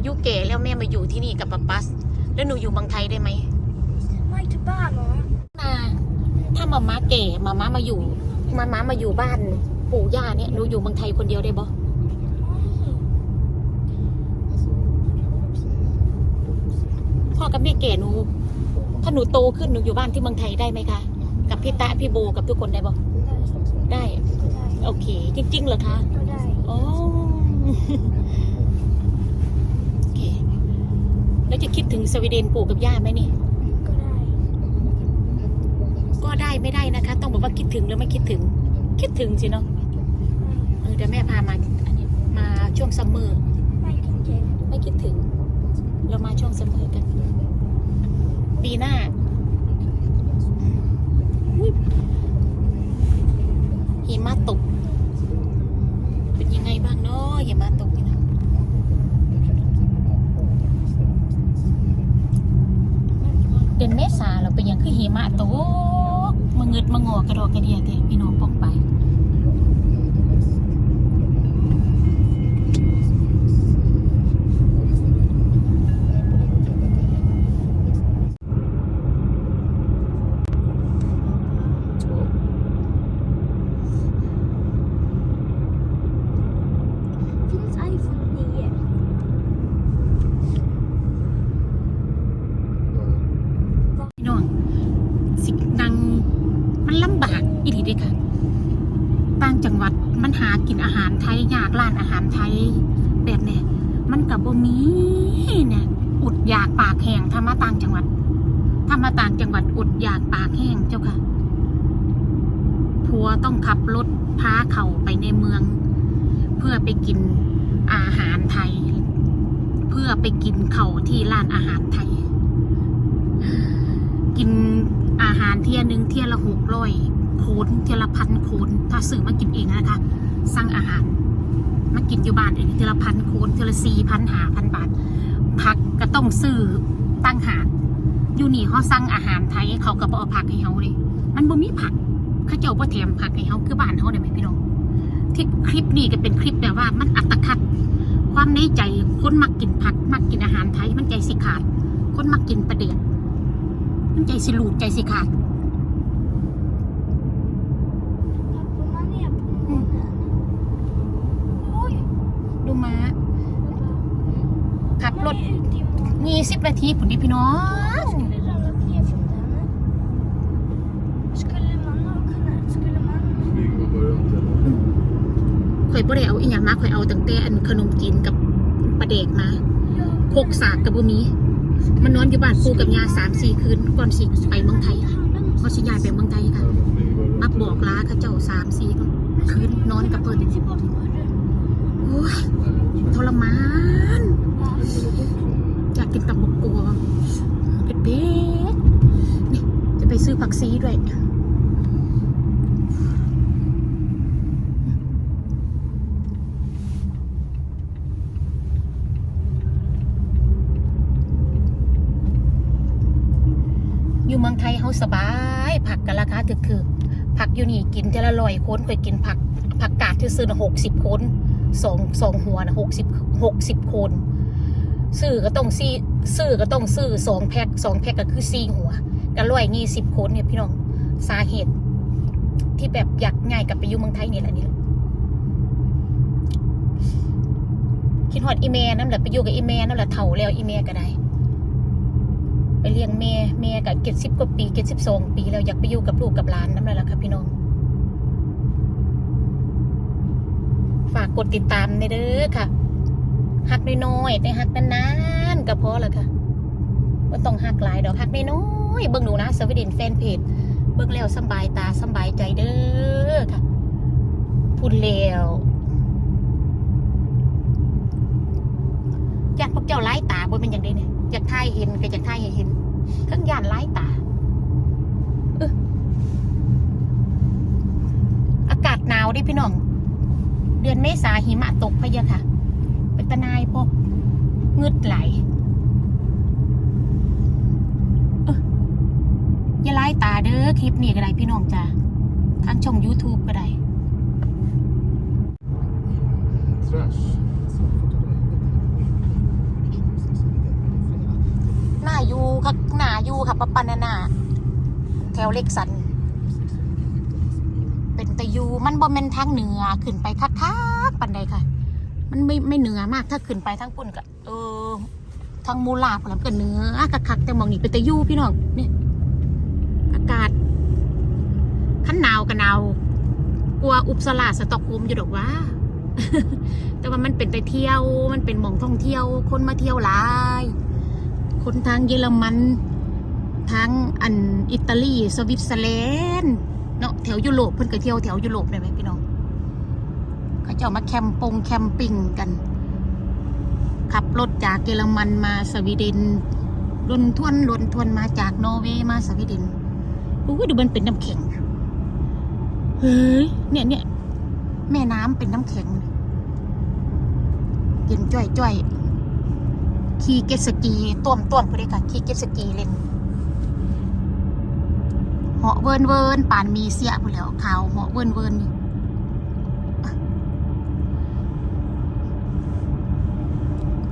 อายุแก่แล้วแม่มาอยู่ที่นี่กับป๊าปัส แล้วหนูอยู่เมืองไทยได้ไหมไม่ที่บ้านเหรอนาถ้ามาม้าแก่มาม้ามาอยู่มาม้ามาอยู่บ้าน ปู่ย่าเนี่ยหนูอยู่เมืองไทยคนเดียวได้บ่พ่อกับแม่แก่หนูถ้าหนูโตขึ้นหนูอยู่บ้านที่เมืองไทยได้ไหมคะ กับพี่ตาพี่โบกับทุกคนได้บ่ได้ได้ได้โอเค จริงๆเหรอคะก็ได้อ๋อโอเค แล้ว จะคิดถึงสวีเดนปู่กับย่าไหมนี่ ก็ได้ ก็ได้ไม่ได้นะคะ ต้องบอกว่าคิดถึงหรือไม่คิดถึง คิดถึงสิเนาะเออเดี๋ยวแม่พามาอันนี้มาช่วงซัมเมอร์ไม่กินเจนไม่คิดถึง เรามาช่วงซัมเมอร์กันปีหน้าอุ๊ยหิมะตก เป็นยังไงบ้างเนาะหิมะตกนี่นะ เดือนเมษาเราเป็นอย่างคือหิมะตกมาเงิดมางอกระโดดกกระเดียเตพี่น้องปองไป อีดีเด้ค่ะต่างจังหวัดมันหากินอาหารไทยยากร้านอาหารไทยแบบเนี้ยมันกับบ่มีเนี่ยอดอยากปากแห้งถ้ามาต่างจังหวัดถ้ามาต่างจังหวัดอดอยากปากแห้งเจ้าค่ะผัวต้องขับรถพาเขาไปในเมือง เพื่อไปกินอาหารไทย เพื่อไปกินเขาที่ร้านอาหารไทย กินอาหารเที่ยนึงเที่ยละหกร้อย โคนเทียละพันโคนถ้าซื้อมากินเองนะคะสั่งอาหาร มากินอยู่บ้านเองเทียละพันโคนเทียละสี่พันหาพันบาทผักก็ต้องซื้อตั้งหากอยู่นี่เขาสั่งอาหารไทยเขาก็บเอาผักให้เขาเลยมันบ่มีผักเขาเจ้าบ่แถมผักให้เขาคือบ้านเขาได้ไหมพี่น้องที่คลิปนี้ก็เป็นคลิปแบบว่ามันอัตคัด ความในใจคนมักกินผัก มักกินอาหารไทยมันใจสิขาด คนมักกินประเดี๋ยมันใจสิหลูดใจสิขาด ดูมาขับรถ Jag är ute i morgon. ยี่สิบนาทีผุนดิพี่น้อง Skulle ramla ner från den. Skulle man ha kunnat... Skulle man... Flyga börjar inte eller? ข่อยบ่ได้เอาอีหยังมาข่อยเอาตั้งแต่อันขนมจีนกับปลาแดกมาโคกสากกับบุมีมันนอนอยู่บ้านปูกับยาสามสี่คืนก่อนสิไปเมืองไทย handen พอสิยายไปเมืองไทยค่ะ flyga börjar มักบอกลาเขาเจ้าสามสี่คืนนอนกับเพิ่น อ้ยทรมาน อยากกินตับบกกัวเป็ดเป็ดนี่จะไปซื้อผักซีด้วยอยู่เมืองไทยเขาสบาย ผักกันราคาถึกคือผักอยู่นี่กินจะละลอยค้นเคยกินผักผักกาดที่ซื้อหกสิบค้น สองสองหัวนะหกสิบหกสิบคนซื้อก็ต้องซีซื้อก็ต้องซื้อสองแพ็คสองแพ็คก็คือสี่หัวก็ร้อยยี่สิบคนเนี่ยพี่น้องสาเหตุ ที่แบบอยากง่ายกลับไปอยู่เมืองไทยนี่แหละนี่แหละคิดฮอดอีเมนั่นแหละไปอยู่กับอีเมนั่นแหละเถ่าแล้วอีเมก็ได้ ไปเลี้ยงแม่แม่ก็เจ็ดสิบกว่าปีเจ็ดสิบสองปีแล้วอยากไปอยู่กับลูกกับหลานนั่นแหละค่ะพี่น้อง ฝากกดติดตามในเด้อค่ะหักน้อยๆแต่หักนานๆก็พอละค่ะว่าต้องหักหลายดอกหักน้อยๆเบิ่งดูนะสวีเดนแฟนเพจเบิ่งแล้วสบายตาสบายใจเด้อค่ะพูดแล้วอยากพวกเจ้าไล่ตาบ่เป็นอย่างใดเนี่ยอยากท่ายเห็นก็อยากท่ายให้เห็นทั้งยานไล่ตาออากาศหนาวดิพี่น้อง เดือนเมษาหิมะตกพะยะค่ะ เป็นตะนายพวกงึดไหลเอออย่าไล่ตาเด้อคลิปนี้ก็ได้พี่น้องจ้าทางช่อง YouTube ก็ได้ หน้าอยู่ค่ะหน้าอยู่ค่ะปะปานานาแถวเล็กสัน เป็นตะยูมันบ่แม่นทางเหนือขึ้นไปคักๆปันใดค่ะ มันไม่ไม่เหนือมากถ้าขึ้นไปทางปุ่นก็เออทางมูลาพลัมก็เหนือคักแต่มองนี่เป็นตะยูพี่น้องเนี่ยอากาศขั้นหนาวก็หนาวกลัวอุปสลาสตอกโฮล์มอยู่ดอกว่า แต่ว่ามันเป็นไปเที่ยว มันเป็นหมองท่องเที่ยว คนมาเที่ยวหลาย คนทางเยอรมันทางอันอิตาลีสวิตเซอร์แลนด์ เนาะแถวยุโรปเพิ่นก็เที่ยวแถวยุโรปได้ไหมพี่น้องเขาจะเอามาแคมปงแคมปิ้งกัน ขับรถจากเยอรมันมาสวีเดนลนทวนลนทวนมาจากนอร์เวย์มาสวีเดนโอ้ยดูมันเป็นน้ำแข็งเฮ้ยเนี่ยเนี่ยแม่น้ำเป็นน้ำแข็งเย็นจ้อยจ้อยขี่เก็ตสกีต้วมต้วมพอดีค่ะขี่เก็ตสกีเล่น เหาะเวินเวินป่านมีเสียพอแล้วขาวเหาะเวินเวินอยู่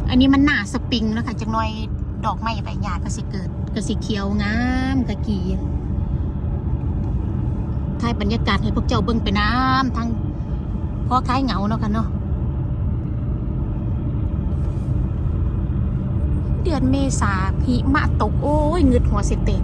อันนี้มันหนาสปริงแล้วค่ะจังน้อยดอกไม้ใบหญ้าก็สิเกิดก็สิเขียวงามกะกีถ่ายบรรยากาศให้พวกเจ้าเบิ่งไปน้ำทั้งพอคล้ายเหงาเนาะค่ะเนาะเดือนเมษาหิมะตก โอ้ยเงืดหัวเสเต็